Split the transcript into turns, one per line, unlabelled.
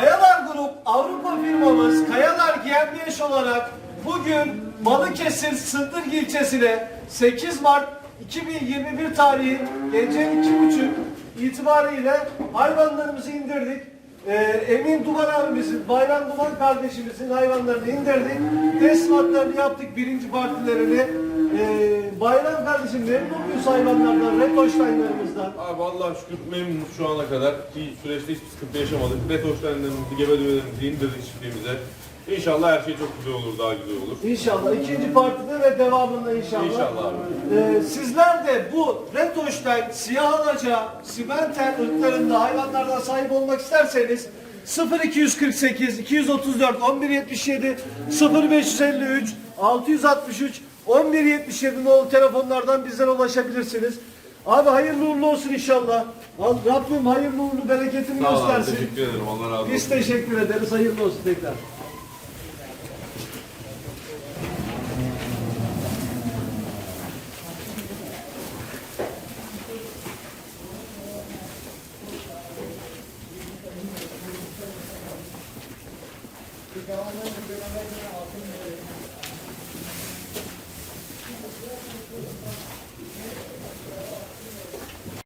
Kayalar Grup Avrupa firmamız Kayalar GmbH olarak bugün Balıkesir Sındırgı ilçesine 8 Mart 2021 tarihi gece 2.30 itibariyle hayvanlarımızı indirdik. Ee, Emin Duman abimizin, Bayram Duman kardeşimizin hayvanlarını indirdik. Teslimatlarını yaptık birinci partilerini. Ee, Bayram kardeşim memnun muyuz hayvanlardan, Rekoştaynlarımızdan?
Abi vallahi şükür memnunuz şu ana kadar ki süreçte hiçbir sıkıntı yaşamadık. Ret hoşlanlarımızı, gebe düvelerimizi indirdik çiftliğimize. İnşallah her şey çok güzel olur, daha güzel olur.
İnşallah. ikinci partide ve devamında inşallah.
İnşallah abi.
Ee, sizler de bu Red Holstein, Siyah Alaca, Simenter ırklarında hayvanlardan sahip olmak isterseniz 0248 234 1177 0553 663 1177 nolu telefonlardan bizlere ulaşabilirsiniz. Abi hayırlı uğurlu olsun inşallah. Al- Rabbim hayırlı uğurlu bereketini
Sağ ol abi,
göstersin.
teşekkür ederim. Allah razı olsun.
Biz teşekkür ederiz. Hayırlı olsun tekrar.
Gracias.